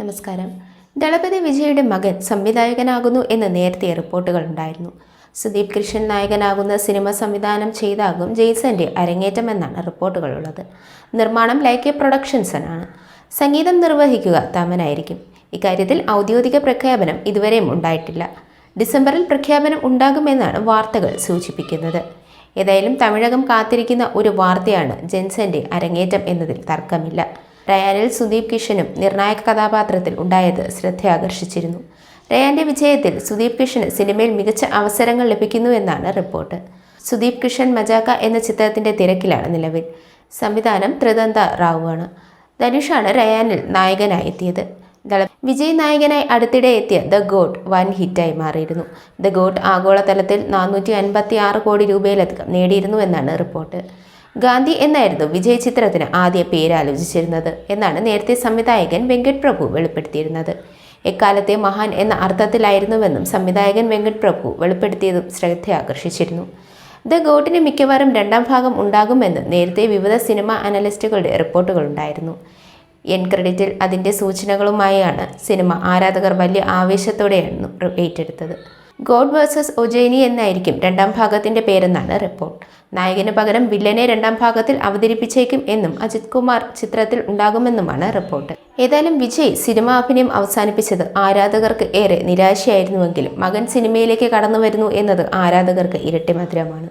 നമസ്കാരം. ദളപതി വിജയുടെ മകൻ സംവിധായകനാകുന്നു എന്ന് നേരത്തെ റിപ്പോർട്ടുകൾ ഉണ്ടായിരുന്നു. സുദീപ് കൃഷ്ണൻ നായകനാകുന്ന സിനിമ സംവിധാനം ചെയ്താകും ജെയ്സന്റെ അരങ്ങേറ്റമെന്നാണ് റിപ്പോർട്ടുകളുള്ളത് നിർമ്മാണം ലൈക്കെ പ്രൊഡക്ഷൻസനാണ് സംഗീതം നിർവഹിക്കുക തമനായിരിക്കും. ഇക്കാര്യത്തിൽ ഔദ്യോഗിക പ്രഖ്യാപനം ഇതുവരെയും ഉണ്ടായിട്ടില്ല. ഡിസംബറിൽ പ്രഖ്യാപനം ഉണ്ടാകുമെന്നാണ് വാർത്തകൾ സൂചിപ്പിക്കുന്നത്. ഏതായാലും തമിഴകം കാത്തിരിക്കുന്ന ഒരു വാർത്തയാണ് ജെൻസന്റെ അരങ്ങേറ്റം എന്നതിൽ തർക്കമില്ല. റയാനിൽ സുദീപ് കിഷനും നിർണായക കഥാപാത്രത്തിൽ ഉണ്ടായത് ശ്രദ്ധയാകർഷിച്ചിരുന്നു. റയാന്റെ വിജയത്തിൽ സുദീപ് കിഷന് സിനിമയിൽ മികച്ച അവസരങ്ങൾ ലഭിക്കുന്നുവെന്നാണ് റിപ്പോർട്ട്. സുദീപ് കിഷൻ മജാക്ക എന്ന ചിത്രത്തിന്റെ തിരക്കിലാണ് നിലവിൽ. സംവിധാനം ത്രിദന്ത റാവുവാണ്. ധനുഷാണ് റയാനിൽ നായകനായി എത്തിയത്. വിജയ് നായകനായി അടുത്തിടെ എത്തിയ ദ ഗോഡ് വൻ ഹിറ്റായി മാറിയിരുന്നു. ദ ഗോഡ് ആഗോളതലത്തിൽ നാനൂറ്റി അൻപത്തി ആറ് കോടി രൂപയിലധികം നേടിയിരുന്നു എന്നാണ് റിപ്പോർട്ട്. ഗാന്ധി എന്നായിരുന്നു വിജയ ചിത്രത്തിന് ആദ്യ പേരാലോചിച്ചിരുന്നത് എന്നാണ് നേരത്തെ സംവിധായകൻ വെങ്കട് പ്രഭു വെളിപ്പെടുത്തിയിരുന്നത്. എക്കാലത്തെ മഹാൻ എന്ന അർത്ഥത്തിലായിരുന്നുവെന്നും സംവിധായകൻ വെങ്കട് പ്രഭു വെളിപ്പെടുത്തിയതും ശ്രദ്ധയാകർഷിച്ചിരുന്നു. ദ ഗോട്ടിന് മിക്കവാറും രണ്ടാം ഭാഗം ഉണ്ടാകുമെന്ന് നേരത്തെ വിവിധ സിനിമ അനലിസ്റ്റുകളുടെ റിപ്പോർട്ടുകളുണ്ടായിരുന്നു എൻ ക്രെഡിറ്റിൽ അതിന്റെ സൂചനകളുമായാണ് സിനിമ ആരാധകർ വലിയ ആവേശത്തോടെയാണ് ഏറ്റെടുത്തത്. ഗോഡ് വേഴ്സസ് ഒജൈനി എന്നായിരിക്കും രണ്ടാം ഭാഗത്തിന്റെ പേരെന്നാണ് റിപ്പോർട്ട്. നായകന് പകരം വില്ലനെ രണ്ടാം ഭാഗത്തിൽ അവതരിപ്പിച്ചേക്കും എന്നും അജിത് കുമാർ ചിത്രത്തിൽ ഉണ്ടാകുമെന്നുമാണ് റിപ്പോർട്ട്. ഏതായാലും വിജയ് സിനിമാ അഭിനയം അവസാനിപ്പിച്ചത് ആരാധകർക്ക് ഏറെ നിരാശയായിരുന്നുവെങ്കിലും മകൻ സിനിമയിലേക്ക് കടന്നു വരുന്നു എന്നത് ആരാധകർക്ക് ഇരട്ടി മധുരമാണ്